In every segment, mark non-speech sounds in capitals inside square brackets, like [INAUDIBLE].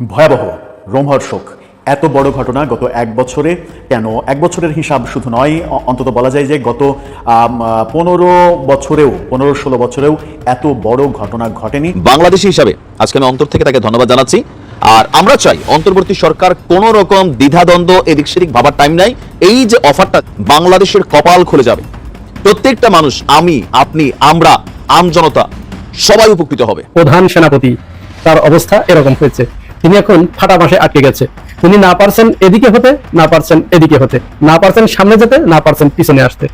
ভয়াবহ রোমহর্ষক। এত বড় ঘটনা গত এক বছরে কেন? এক বছরের হিসাব শুধু নয় অন্তত বলা যায় যে গত পনেরো বছরেও পনেরো ষোলো বছরেও এত বড় ঘটনা ঘটেনি। বাংলাদেশি হিসাবে আজকে আমি অন্তর থেকে তাকে ধন্যবাদ জানাচ্ছি। আর আমরা চাই অন্তর্বর্তী সরকার কোন রকম দ্বিধাদ্বন্দ্ব এদিক সেদিক ভাবার টাইম নাই। এই যে অফারটা বাংলাদেশের কপাল খুলে যাবে। প্রত্যেকটা মানুষ আমি আপনি আমরা আমজনতা সবাই উপকৃত হবে। প্রধান সেনাপতি তার অবস্থা এরকম হয়েছে। তিনি এখন ফাটা মাসে আটকে গেছে। তিনি না পারছেন এদিকে হতে না পারছেন এদিকে হতে। না পারছেন সামনে যেতে না পারছেন পিছনে আসতে।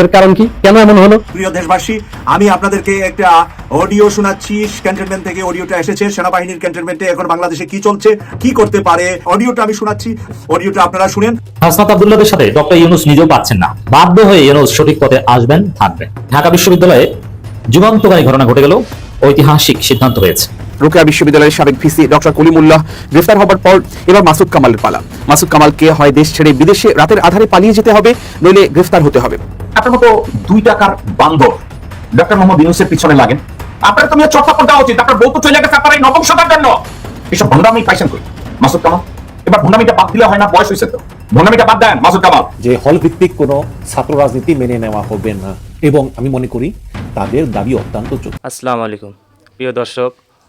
এর কারণ কি? কেন এমন হলো? প্রিয় দেশবাসী আমি আপনাদেরকে একটা অডিও শোনাচ্ছি। ক্যান্টনমেন্ট থেকে অডিওটা এসেছে। সেনাবাহিনীর ক্যান্টনমেন্টে এখন বাংলাদেশে কি চলছে কি করতে পারে? অডিওটা আমি শোনাচ্ছি। অডিওটা আপনারা শুনেন। হাসনাত আবদুল্লাদের সাথে ডক্টর ইউনুস নিজেও পাচ্ছেন না। বাধ্য হয়ে ইউনুস সঠিক পথে আসবেন থাকবেন। ঢাকা বিশ্ববিদ্যালয়ে যুগান্তকারী ঘটনা ঘটে গেল ঐতিহাসিক সিদ্ধান্ত হয়েছে। রোকেয়া বিশ্ববিদ্যালয়ের সাবেক ভিসি ডক্টর কলিমুল্লাহ গ্রেফতার হবার পর এবার মাসুদ কামালের পালা। মাসুদ কামালকে হয় দেশ ছেড়ে বিদেশে রাতের আধারে পালিয়ে যেতে হবে নইলে গ্রেফতার হতে হবে। আপনার মতো দুই টাকার বান্ধব ডক্টর মোহাম্মদ ইউনুসের পিছনে লাগেন। আপনার তুমি চর্চা দেওয়া উচিত আপনার বউ তো চলে গেছে আপনার এই নবংশতার জন্য। এসব ভণ্ডামি পাইছেন কই? মাসুদ কামাল এবার ভণ্ডামিটা বাদ দিলে হয় না বয়স হয়েছে তো। ভণ্ডামিটা বাদ দেন মাসুদ কামাল। যে হল ভিত্তিক কোনো ছাত্র রাজনীতি মেনে নেওয়া হবে না এবং আমি মনে করি তাদের দাবি অত্যন্ত। আসসালামু আলাইকুম। প্রিয় দর্শক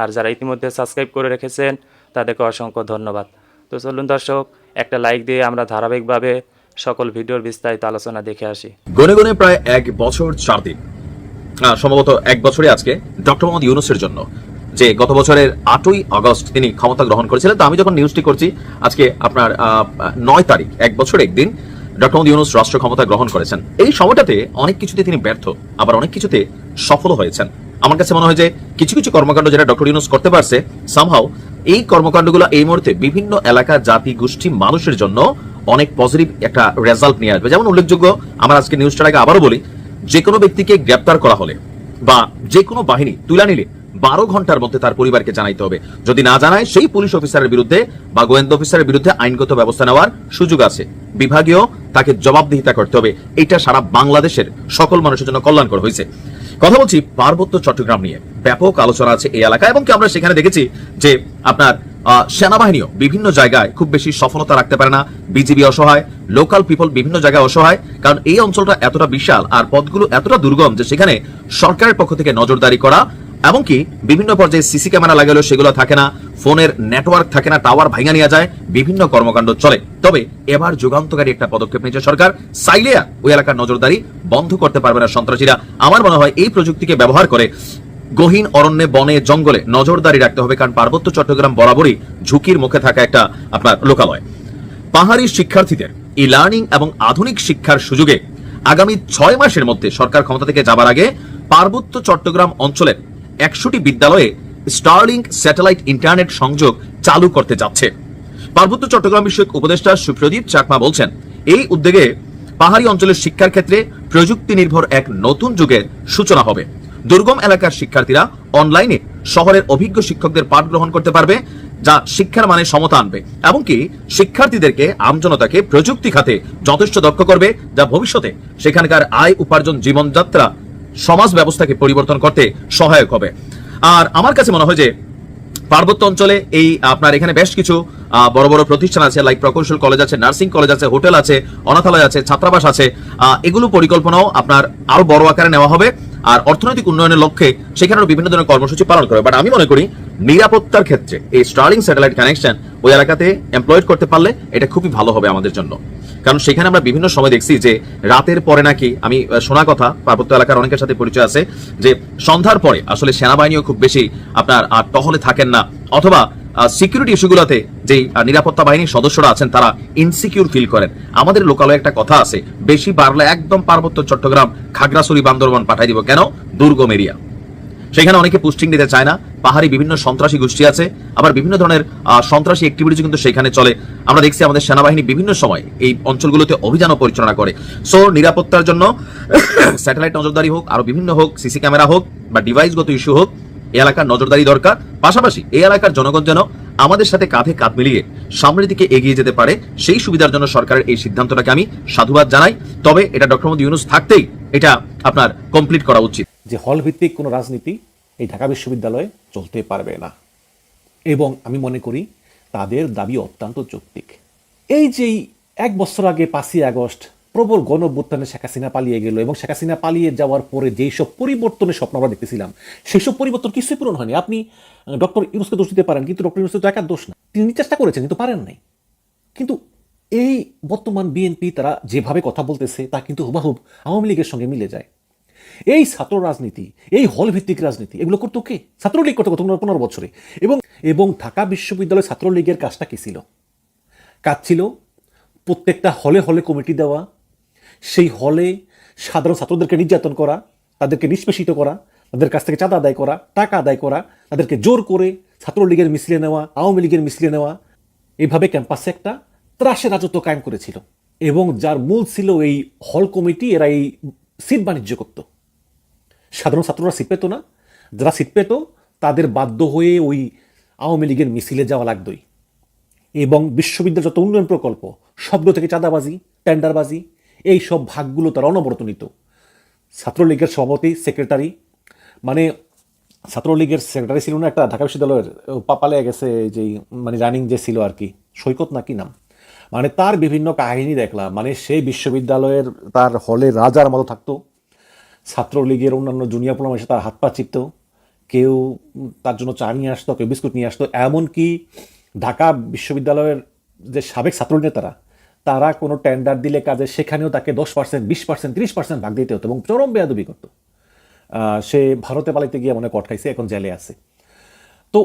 আর যারা ইতিমধ্যে সাবস্ক্রাইব করে রেখেছেন, তাদেরকে অসংখ্য ধন্যবাদ। তো চলুন দর্শক, একটা লাইক দিয়ে আমরা ধারাবাহিকভাবে সকল ভিডিওর বিস্তারিত আলোচনা দেখে আসি। গনে গনে প্রায় এক বছর চার দিন সম্ভবত এক বছরে আজকে ডক্টর মোহাম্মদ ইউনুসের জন্য, যে গত বছরের আটই আগস্ট তিনি ক্ষমতা গ্রহণ করেছিলেন। তো আমি যখন নিউজটি করছি, আজকে আপনার নয় তারিখ, এক বছর একদিন ডক্টর মোহাম্মদ ইউনুস রাষ্ট্র ক্ষমতা গ্রহণ করেছেন। এই সময়টাতে অনেক কিছুতে তিনি ব্যর্থ, আবার অনেক কিছুতে সফল হয়েছেন। আমার কাছে মনে হয় যে কিছু কিছু কর্মকাণ্ড যেটা ডক্টর ইউনুস করতে পারছে সামহাও এই কর্মকাণ্ডগুলো এই মুহূর্তে বিভিন্ন এলাকা, জাতি, গোষ্ঠী, মানুষের জন্য অনেক পজিটিভ একটা রেজাল্ট নিয়ে আসবে। যেমন উল্লেখযোগ্য, আমার আজকে নিউজটার আগে আবারও বলি যে কোনো ব্যক্তিকে গ্রেপ্তার করা হলে বা যে কোনো বাহিনী তুলে নিলে বারো ঘণ্টার মধ্যে তার পরিবারকে জানাইতে হবে। যদি না জানায়, সেই পুলিশ অফিসারের বিরুদ্ধে বা গোয়েন্দা অফিসারের বিরুদ্ধে আইনগত ব্যবস্থা নেওয়ার সুযোগ আছে। বিভাগীয় তাকে জবাবদিহিতা করতে হবে। এটা সারা বাংলাদেশের সকল মানুষের জন্য কল্যাণকর হয়েছে। কথা বলছি পার্বত্য চট্টগ্রাম নিয়ে। ব্যাপক আলোচনা আছে এই এলাকায় এবং কি আমরা সেখানে দেখেছি যে আপনার সেনাবাহিনীও বিভিন্ন জায়গায় খুব বেশি সফলতা রাখতে পারে না। বিজিবি অসহায় লোকাল পিপল বিভিন্ন জায়গায় অসহায়। কারণ এই অঞ্চলটা এতটা বিশাল আর পথগুলো এতটা দুর্গম যে সেখানে সরকারের পক্ষ থেকে নজরদারি করা এমনকি বিভিন্ন পর্যায়ে সিসি ক্যামেরা লাগালেও সেগুলো থাকে না, ফোনের নেটওয়ার্ক থাকে না টাওয়ার ভাঙা নিয়ে যায়, বিভিন্ন কর্মকাণ্ড চলে। তবে এবার যুগান্তকারী একটা পদক্ষেপ নিয়েছে সরকার। সাইলিয়া, ওই এলাকার নজরদারি বন্ধ করতে পারবে না সন্ত্রাসীরা। আমার মনে হয় এই প্রযুক্তিকে ব্যবহার করে গহীন অরণ্যে, বনে, জঙ্গলে নজরদারি রাখতে হবে, কারণ পার্বত্য চট্টগ্রাম বরাবরই ঝুঁকির মুখে থাকা একটা আপনার লোকালয়। পাহাড়ি শিক্ষার্থীদের ই লার্নিং এবং আধুনিক শিক্ষার সুযোগে আগামী ছয় মাসের মধ্যে সরকার ক্ষমতা থেকে যাবার আগে পার্বত্য চট্টগ্রাম অঞ্চলের একশোটি বিদ্যালয়ে স্টারলিং স্যাটেলাইট ইন্টারনেট সংযোগ চালু করতে যাচ্ছে। পার্বত্য চট্টগ্রাম বিষয়ক উপদেষ্টা সুপ্রদীপ চাকমা বলছেন, এই উদ্যোগে পাহাড়ি অঞ্চলের শিক্ষার ক্ষেত্রে প্রযুক্তি নির্ভর এক নতুন যুগের সূচনা হবে। দুর্গম এলাকার শিক্ষার্থীরা অনলাইনে শহরের অভিজ্ঞ শিক্ষকদের পাঠ গ্রহণ করতে পারবে, যা শিক্ষার মানে সমতা আনবে, এমনকি শিক্ষার্থীদেরকে আমজনতাকে প্রযুক্তি খাতে যথেষ্ট দক্ষ করবে, যা ভবিষ্যতে সেখানকার আয় উপার্জন জীবনযাত্রা সমাজ ব্যবস্থাকে পরিবর্তন করতে সহায়ক হবে। আর আমার কাছে মনে হয় যে পার্বত্য অঞ্চলে এই আপনার এখানে বেশ কিছু বড় বড় প্রতিষ্ঠান আছে লাইক প্রকৌশল কলেজ আছে, নার্সিং কলেজ আছে, হোটেল আছে, অনাথালয় আছে, ছাত্রাবাস আছে এগুলো পরিকল্পনাও আপনার আরও বড় আকারে নেওয়া হবে। আর অর্থনৈতিক উন্নয়নের লক্ষ্যে সেখানেও বিভিন্ন ধরনের কর্মসূচি পালন করবে। বাট আমি মনে করি নিরাপত্তার ক্ষেত্রে এই স্টার্লিং স্যাটেলাইট কানেকশন ওই এলাকাতে এমপ্লয়েড করতে পারলে এটা খুবই ভালো হবে আমাদের জন্য। কারণ সেখানে আমরা বিভিন্ন সময় দেখছি যে রাতের পরে নাকি, আমি শোনা কথা, পার্বত্য এলাকার অনেকের সাথে পরিচয় আছে, যে সন্ধ্যার পরে আসলে সেনাবাহিনীও খুব বেশি আপনার আর টহলে থাকেন না। অথবা সিকিউরিটি ইস্যুগুলোতে যে নিরাপত্তা বাহিনীর সদস্যরা আছেন, তারা ইনসিকিউর ফিল করেন। আমাদের লোকালয়ে একটা কথা আছে, বেশি বাড়লে একদম পার্বত্য চট্টগ্রাম খাগড়াছড়ি বান্দরবান পাঠাই দিব। কেন? দুর্গম এরিয়া সেখানে অনেকে পোস্টিং দিতে চায় না। পাহাড়ি বিভিন্ন সন্ত্রাসী গোষ্ঠী আছে। আবার বিভিন্ন ধরনের সন্ত্রাসী অ্যাক্টিভিটিস কিন্তু সেখানে চলে। আমরা দেখছি আমাদের সেনাবাহিনী বিভিন্ন সময় এই অঞ্চলগুলোতে অভিযানও পরিচালনা করে। সো নিরাপত্তার জন্য [COUGHS] স্যাটেলাইট নজরদারি হোক, আরও বিভিন্ন হোক সিসি ক্যামেরা হোক, বা ডিভাইসগত ইস্যু হোক, এই এলাকার নজরদারি দরকার। পাশাপাশি এই এলাকার জনগণ যেন আমাদের সাথে কাঁধে কাঁধ মিলিয়ে সামনের দিকে এগিয়ে যেতে পারে, সেই সুবিধার জন্য সরকারের এই সিদ্ধান্তটাকে আমি সাধুবাদ জানাই। তবে এটা ডক্টর মোদী ইউনুস থাকতেই এটা আপনার কমপ্লিট করা উচিত। যে হল ভিত্তিক কোনো রাজনীতি এই ঢাকা বিশ্ববিদ্যালয়ে চলতে পারবে না। এবং আমি মনে করি তাদের দাবি অত্যন্ত যৌক্তিক। এই যেই এক বছর আগে পাঁচই আগস্ট প্রবল গণ অভ্যুত্থানে শেখ হাসিনা পালিয়ে গেল এবং শেখ হাসিনা পালিয়ে যাওয়ার পরে যেই সব পরিবর্তনের স্বপ্ন আমরা দেখতেছিলাম, সেই সব পরিবর্তন কিছুই পূরণ হয়নি। আপনি ডক্টর ইউনুসকে দোষ দিতে পারেন, কিন্তু ডক্টর ইউনুসের তো একার দোষ না। তিনি চেষ্টা করেছেন, কিন্তু পারেন নাই। কিন্তু এই বর্তমান বিএনপি তারা যেভাবে কথা বলতেছে, তা কিন্তু হুবাহুব আওয়ামী লীগের সঙ্গে মিলে যায়। এই ছাত্র রাজনীতি, এই হল ভিত্তিক রাজনীতি, এগুলো করতো কে? ছাত্রলীগ করতো গত পনেরো বছরে। এবং এবং ঢাকা বিশ্ববিদ্যালয় ছাত্রলীগের কাজটা কি ছিল? কাজ ছিল প্রত্যেকটা হলে হলে কমিটি দেওয়া, সেই হলে সাধারণ ছাত্রদেরকে নির্যাতন করা, তাদেরকে নিষ্পেষিত করা, তাদের কাছ থেকে চাঁদা আদায় করা, টাকা আদায় করা, তাদেরকে জোর করে ছাত্রলীগের মিছিলে নেওয়া, আওয়ামী লীগের মিছিলে নেওয়া, এভাবে ক্যাম্পাসে একটা ত্রাসের রাজত্ব কায়েম করেছিল। এবং যার মূল ছিল এই হল কমিটি, এরা এই সিট বাণিজ্য করত। সাধারণ ছাত্ররা সিট পেতো না। যারা সিট পেত, তাদের বাধ্য হয়ে ওই আওয়ামী লীগের মিছিলে যাওয়া লাগতোই। এবং বিশ্ববিদ্যালয় যত উন্নয়ন প্রকল্প সবগুলো থেকে চাঁদাবাজি টেন্ডারবাজি এই সব ভাগগুলো তারা অনবরত নিত। ছাত্রলীগের সভাপতি সেক্রেটারি মানে ছাত্রলীগের সেক্রেটারি ছিল না, একটা ঢাকা বিশ্ববিদ্যালয়ের পাপালে গেছে যেই মানে রানিং যে ছিল আর কি, সৈকত নাকি নাম? মানে তার বিভিন্ন কাহিনী দেখলাম মানে সেই বিশ্ববিদ্যালয়ের তার হলে রাজার মতো থাকতো। ছাত্রলীগের অন্যান্য জুনিয়র প্রোগ্রাম এসে তার হাত পা চিপত। কেউ তার জন্য চা নিয়ে আসতো, কেউ বিস্কুট নিয়ে আসতো। এমনকি ঢাকা বিশ্ববিদ্যালয়ের যে সাবেক ছাত্র নেতারা, তারা কোনো টেন্ডার দিলে কাজে সেখানেও তাকে দশ পার্সেন্ট বিশ পার্সেন্ট তিরিশ পার্সেন্ট ভাগ দিতে হতো এবং চরম বেয়াদবি করতো। সে ভারতে পালাইতে গিয়ে মনে কট খাইছে, এখন জেলে আছে। তো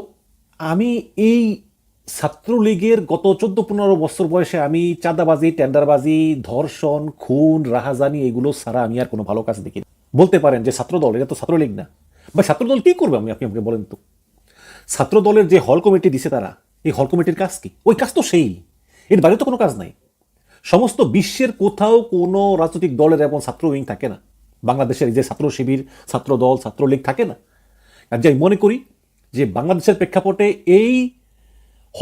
আমি এই ছাত্রলীগের গত চোদ্দ পনেরো বছর বয়সে আমি চাঁদাবাজি টেন্ডারবাজি ধর্ষণ, খুন, রাহাজানি, এগুলো ছাড়া আমি আর কোনো ভালো কাজ দেখি না। বলতে পারেন যে ছাত্রদল, এটা তো ছাত্রলীগ না। বা ছাত্রদল কি করবে? আমি, আপনি আমাকে বলেন তো। ছাত্রদলের যে হল কমিটি দিছে তারা, এই হল কমিটির কাজ কি? ওই কাজ তো সেই। এর বাইরে তো কোনো কাজ নাই। সমস্ত বিশ্বের কোথাও কোনো রাজনৈতিক দলের এমন ছাত্র উইং থাকে না। বাংলাদেশের যে ছাত্র শিবির, ছাত্র দল ছাত্রলীগ থাকে না। আর যে আমি মনে করি যে বাংলাদেশের প্রেক্ষাপটে এই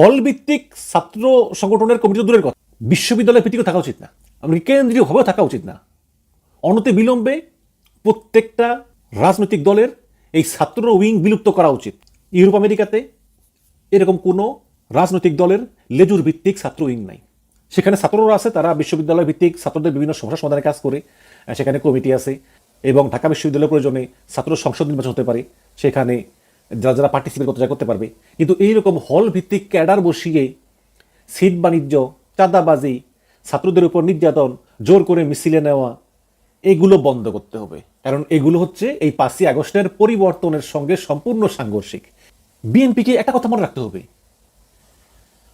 হল ভিত্তিক ছাত্র সংগঠনের কমিটি দূরের কথা। বিশ্ববিদ্যালয় ভিত্তিকও থাকা উচিত না। এমনকি কেন্দ্রীয়ভাবেও থাকা উচিত না। অনতি বিলম্বে প্রত্যেকটা রাজনৈতিক দলের এই ছাত্র উইং বিলুপ্ত করা উচিত। ইউরোপ, আমেরিকাতে এরকম কোনো রাজনৈতিক দলের লেজুর ভিত্তিক ছাত্র উইং নাই। সেখানে ছাত্ররা আছে, তারা বিশ্ববিদ্যালয় ভিত্তিক ছাত্রদের বিভিন্ন সমস্যা সমাধানের কাজ করে সেখানে কমিটি আছে এবং ঢাকা বিশ্ববিদ্যালয়ের প্রয়োজনে ছাত্র সংসদ নির্বাচন হতে পারে, সেখানে যারা যারা পার্টিসিপেট করতে করতে পারবে। কিন্তু এইরকম হল ভিত্তিক ক্যাডার বসিয়ে সিট বাণিজ্য, চাঁদাবাজি, ছাত্রদের উপর নির্যাতন, জোর করে মিছিলে নেওয়া এগুলো বন্ধ করতে হবে। কারণ এগুলো হচ্ছে এই পাঁচই আগস্টের পরিবর্তনের সঙ্গে সম্পূর্ণ সাংঘর্ষিক। বিএনপিকে একটা কথা মনে রাখতে হবে।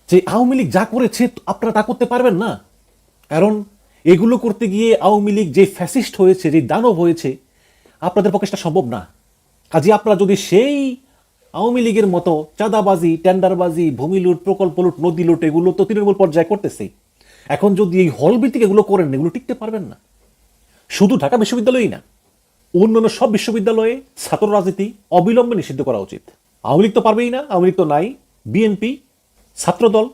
যে আওয়ামী লীগ যা করেছে, আপনারা তা করতে পারবেন না। কারণ এগুলো করতে গিয়ে আওয়ামী লীগ যে ফ্যাসিস্ট হয়েছে, যে দানব হয়েছে, আপনাদের পক্ষে সেটা সম্ভব না। কাজে আপনারা যদি সেই আওয়ামী লীগের মতো চাঁদাবাজি, টেন্ডারবাজি, ভূমি লুট, প্রকল্প লুট, নদী লুট, এগুলো তো তৃণমূল পর্যায়ে করতেছে। এখন যদি এই হল ভিত্তিক এগুলো করেন, এগুলো টিকতে পারবেন না। শুধু ঢাকা বিশ্ববিদ্যালয়ই না, অন্যান্য সব বিশ্ববিদ্যালয়ে ছাত্র রাজনীতি অবিলম্বে নিষিদ্ধ করা উচিত। আওয়ামী লীগ তো পারবেই না, আওয়ামী লীগ তো নাই। বিএনপি ছাত্রদল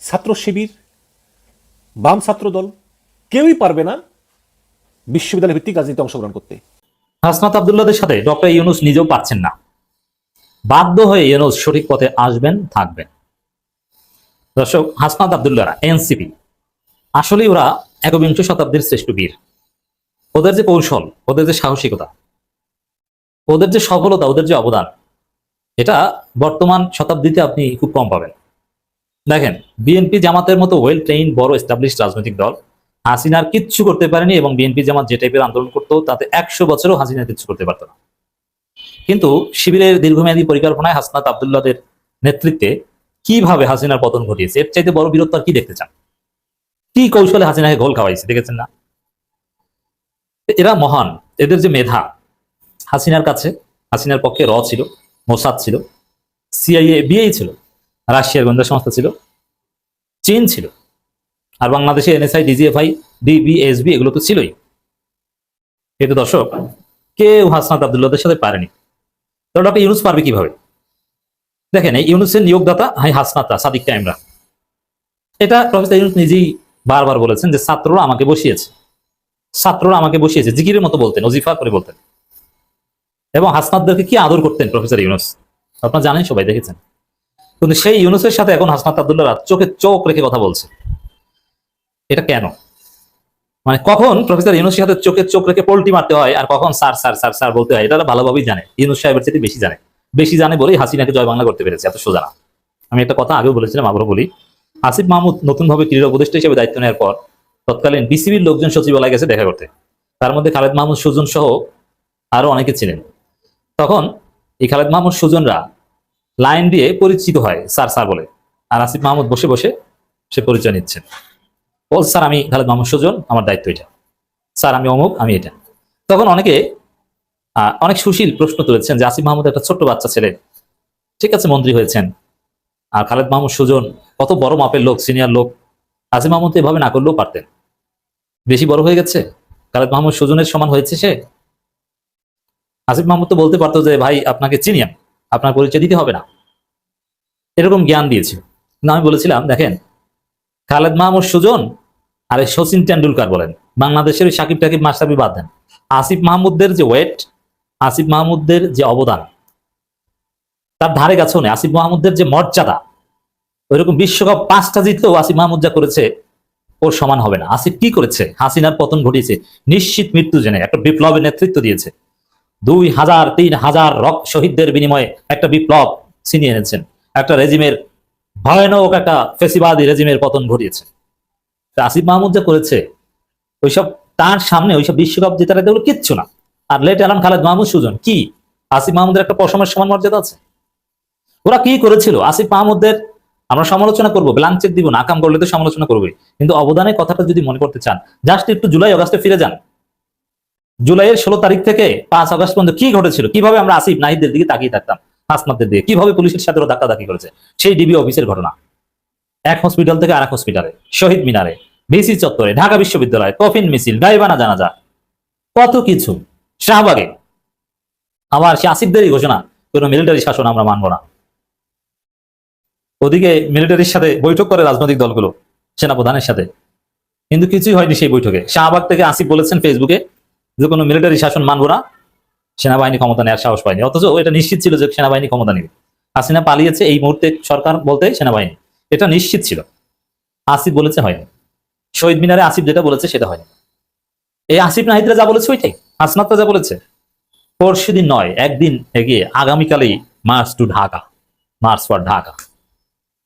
ছাত্র শিবির, বাম ছাত্রদল কেউই পারবে না বিশ্ববিদ্যালয় ভিত্তিক রাজনীতিতে অংশগ্রহণ করতে। হাসনাত আবদুল্লাদের সাথে ডক্টর ইউনুস নিজেও পারছেন না। বাধ্য হয়ে ইউনুস সঠিক পথে আসবেন, থাকবেন। দর্শক, হাসনাত আবদুল্লাহরা, এনসিপি। আসলে ওরা একবিংশ শতাব্দীর শ্রেষ্ঠ বীর। ওদের যে কৌশল, ওদের যে সাহসিকতা, ওদের যে সফলতা, ওদের যে অবদান, এটা বর্তমান শতাব্দীতে আপনি খুব কম পাবেন। দেখেন, বিএনপি জামাতের মতো ওয়েল ট্রেইন বড় এস্টাবলিশ রাজনৈতিক দল হাসিনার কিচ্ছু করতে পারেনি এবং বিএনপি জামাত যে টাইপের আন্দোলন করতো, তাতে একশো বছরও হাসিনা কিচ্ছু করতে পারতো না। কিন্তু শিবিরের দীর্ঘমেয়াদী পরিকল্পনায় হাসনাত আবদুল্লাদের নেতৃত্বে কীভাবে হাসিনার পতন ঘটিয়েছে? এর চাইতে বড় বীরত্ব আর কি দেখতে চান? কি কৌশলে হাসিনাকে গোল খাওয়াইছে, দেখেছেন না? এরা মহান, এদের যে মেধা, হাসিনার কাছে, হাসিনার পক্ষে র ছিল, মোসাদ ছিল সিআইএ বিএই ছিল, রাশিয়ার গোয়েন্দা সংস্থা ছিল, চীন ছিল, আর বাংলাদেশে এনএসআই ডিজিএফআই ডিবিএসবি এগুলো তো ছিলই। কিন্তু দর্শক, কেউ হাসনাত আবদুল্লাদের সাথে পারেনি। তো ডক্টর ইউনুস পারবে কীভাবে? দেখেন, এই ইউনুসের নিয়োগদাতা হাই হাসনাতা সাদিক টাইমরা এটা প্রফেসর ইউনুস নিজেই বারবার বলেছেন যে ছাত্ররা আমাকে বসিয়েছে। ছাত্ররা আমাকে বসিয়েছে, জিকিরের মতো বলতেন, ওজিফা করে বলতেন। এবং হাসনাতদেরকে কি আদর করতেন, প্রফেসর ইউনুস? আপনারা জানেন সবাই, দেখেছেন? কিন্তু সেই ইউনুসের সাথে এখন হাসনাত আবদুল্লাহ চোখে চোখ রেখে কথা বলছে। এটা কেন? মানে কখন প্রফেসর ইউনুসের সাথে চোখে চোখ রেখে পোল্টি মারতে হয়, আর কখন স্যার স্যার স্যার স্যার বলতে হয়, এটা ভালোভাবেই জানে। ইউনুস সাহেবের চেয়ে বেশি জানে। বেশি জানে বলেই হাসিনাকে জয় বাংলা করতে পেরেছে, এত সোজা না। আমি একটা কথা আগেও বলেছিলাম, আবারও বলি। আসিফ মাহমুদ নতুনভাবে ক্রীড়া উপদেষ্টা হিসেবে দায়িত্ব নেওয়ার পর তৎকালীন বিসিবির লোকজন সচিবালয়ে গেছে দেখা করতে। তার মধ্যে খালেদ মাহমুদ সুজন সহ আরও অনেকে ছিলেন। তখন এই খালেদ মাহমুদ সুজনরা লাইন দিয়ে পরিচিত হয় স্যার স্যার বলে, আর আসিফ মাহমুদ বসে বসে সে পরিচয় নিচ্ছেন। বল, স্যার, আমি খালেদ মাহমুদ সুজন, আমার দায়িত্ব এটা। স্যার, আমি অমুক, আমি এটা। তখন অনেকে অনেক সুশীল প্রশ্ন তুলেছেন যে আসিফ মাহমুদ একটা ছোট্ট বাচ্চা ছেলে, ঠিক আছে, মন্ত্রী হয়েছেন, আর খালেদ মাহমুদ সুজন কত বড় মাপের লোক, সিনিয়র লোক, আসিফ মাহমুদ এভাবে না করলেও পারতেন। বেশি বড় হয়ে গেছে? খালেদ মাহমুদ সুজনের সমান হয়েছে সে? আসিফ মাহমুদ তো বলতে পারতো যে, ভাই, আপনাকে চিনি আমি। আপনার পরিচয় দিতে হবে না। এরকম জ্ঞান দিয়েছিল। না আমি বলেছিলাম, দেখেন, খালেদ মাহমুদ সুজন আর শচীন টেন্ডুলকার বলেন, বাংলাদেশের ওই সাকিব টাকিব মাস্টাবি বাদ দেন। আসিফ মাহমুদদের যে ওয়েট, আসিফ মাহমুদদের যে অবদান, তার ধারে কাছেও নেই। আসিফ মাহমুদদের যে মর্যাদা, ওইরকম বিশ্বকাপ পাঁচটা জিতলেও আসিফ মাহমুদ যা করেছে ওর সমান হবে না। আসিফ কি করেছে? হাসিনার পতন ঘটিয়েছে। নিশ্চিত মৃত্যু জেনে একটা বিপ্লবের নেতৃত্ব দিয়েছে। দুই হাজার, তিন হাজার রক শহীদদের বিনিময়ে একটা বিপ্লব ছিনিয়ে এনেছেন। একটা রেজিমের ভয়ানক একটা ফেসিবাদী রেজিমের পতন ঘটিয়েছে। আসিফ মাহমুদ যা করেছে, ওইসব তার সামনে, ওইসব বিশ্বকাপ জেতার এগুলো কিচ্ছু না। আর লেট এলাম খালেদ মাহমুদ, সুজন, কি? আসিফ মাহমুদের একটা পশমের সমান মর্যাদা আছে? ওরা কি করেছিল? আসিফ মাহমুদের আমরা সমালোচনা করব ব্ল্যাঙ্ক চেক দিব না, আকাম করলে তো সমালোচনা করবে। কিন্তু অবদানের কথাটা যদি মনে করতে চান জাস্ট একটু জুলাই, অগাস্টে ফিরে যান। জুলাইয়ের ষোলো তারিখ থেকে পাঁচ আগস্ট পর্যন্ত কি ঘটেছিল, কীভাবে আমরা আসিফ নাহিদের দিকে তাকিয়ে থাকতাম হাসনাদের দিকে, কীভাবে পুলিশের সাথে ধাক্কাধাক্কি করেছে, সেই ডিবি অফিসের ঘটনা। এক হসপিটাল থেকে আরেক হসপিটালে শহীদ মিনারে ভিসি চত্বরে, ঢাকা বিশ্ববিদ্যালয়, কফিন মিছিল, গাইবানা জানাজা, কত কিছু, শাহবাগে। আবার সে আসিফদেরই ঘোষণা, কোনো মিলিটারি শাসন আমরা মানব না। ওদিকে মিলিটারির সাথে বৈঠক করে রাজনৈতিক দলগুলো, সেনাপ্রধানের সাথে। কিন্তু কিছুই হয়নি সেই বৈঠকে। শাহবাগ থেকে আসিফ বলেছেন ফেসবুকে যে কোনো মিলিটারি শাসন মানবো না, সেনাবাহিনী ক্ষমতা নেওয়ার সাহস পায়নি। অথচ এটা নিশ্চিত ছিল যে সেনাবাহিনী ক্ষমতা নেবে। হাসিনা পালিয়েছে এই মুহূর্তে সরকার বলতে সেনাবাহিনী। এটা নিশ্চিত ছিল। আসিফ বলেছে হয়নি। শহীদ মিনারে আসিফ যেটা বলেছে সেটা হয়নি। এই আসিফ নাহিদরা যা বলেছে ওইটাই। হাসনাতরা যা বলেছে। পরশু দিন নয়, একদিন এগিয়ে আগামীকালেই march to Dhaka. March for Dhaka.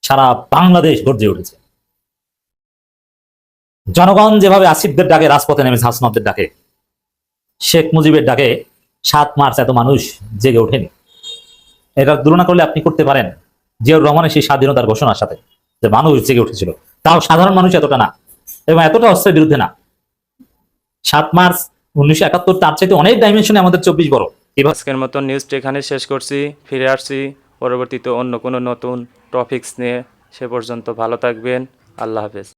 সারা বাংলাদেশ গর্জে উঠেছে। জনগণ যেভাবে আসিফদের ডাকে, রাজপথে নেমেছে হাসনাতদের ডাকে, শেখ মুজিবের ডাকে, সাত মার্চ এত মানুষ জেগে ওঠেনি। এটা তুলনা করলে আপনি করতে পারেন জিয়াউর রহমানের সেই স্বাধীনতার ঘোষণার সাথে যে মানুষ জেগে উঠেছিল। তাও সাধারণ মানুষ এতটা না এবং এতটা অস্ত্রের বিরুদ্ধে না। সাত মার্চ উনিশশো একাত্তর তার চাইতে অনেক ডাইমেনশনে আমাদের চব্বিশ বড়। আজকের মতো নিউজটি এখানে শেষ করছি, ফিরে আসছি। পরবর্তীতে অন্য কোনো নতুন টপিকস নিয়ে সে পর্যন্ত ভালো থাকবেন। আল্লাহ হাফেজ।